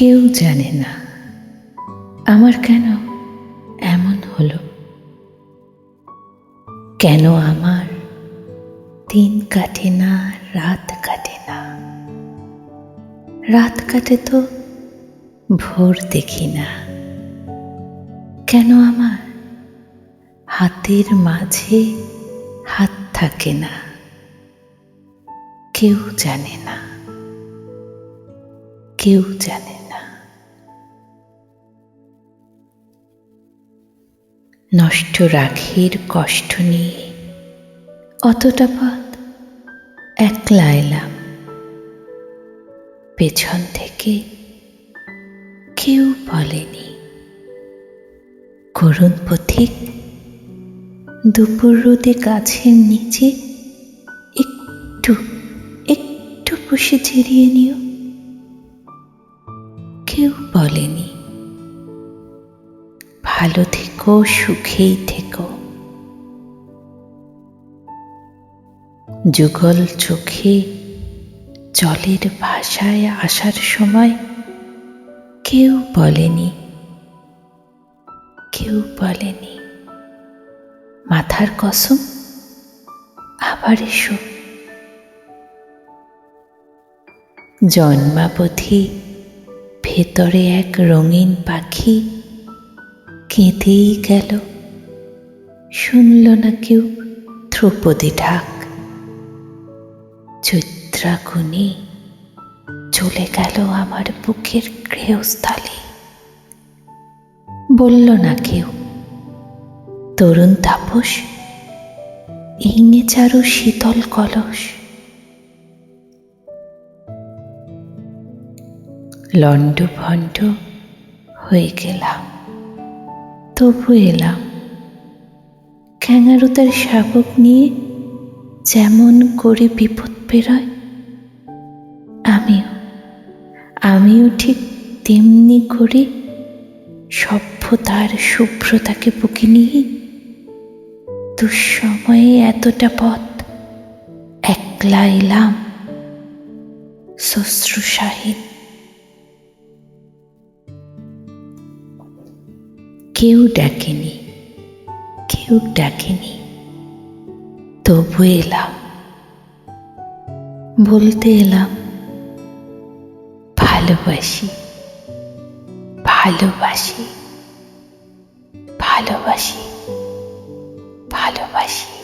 কেউ জানে না আমার কেন এমন হলো। কেন আমার দিন কাটে না, রাত কাটে না? রাত কাটে তো ভোর দেখি না। কেন আমার হাতের মাঝে হাত থাকে না? কেউ জানে না। কেউ জানে নষ্ট রাখির কষ্ট নিয়ে। অতটা পথ একলা এলাম। পেছন থেকে কেউ বলেনি, করুণ পথিক, দুপুর রোদে গাছের নিচে একটু একটু বসে জিরিয়ে নিও। কেউ বলেনি ভালো থেকো, সুখেই থেকো। যুগল চোখে জলের ভাষায় আসার সময় কেউ বলেনি কেউ বলেনি, মাথার কসম আবার এসো। জন্মাবধি ভেতরে এক রঙিন পাখি কেঁদেই গেল। শুনল না কেউ ধ্রুপদী ঢাক। চৈত্রাগুনি চলে গেল আমার বুকের গৃহস্থলে। বলল না কেউ, তরুণ তাপস এই নে চারু শীতল কলস। লণ্ড ভণ্ড হয়ে গেলাম। তবু এলাম। ক্যাঙারু তার শাবক নিয়ে যেমন করে বিপদ পেরোয়, আমিও আমিও ঠিক তেমনি করে সভ্যতার শুভ্রতাকে বুকে নিয়ে দুঃসময়ে এতটা পথ একলা এলাম। শুশ্রূষাহীন কেউ ডাকেনি কেউ ডাকেনি। তবু এলাম বলতে এলাম ভালোবাসি ভালোবাসি ভালোবাসি ভালোবাসি।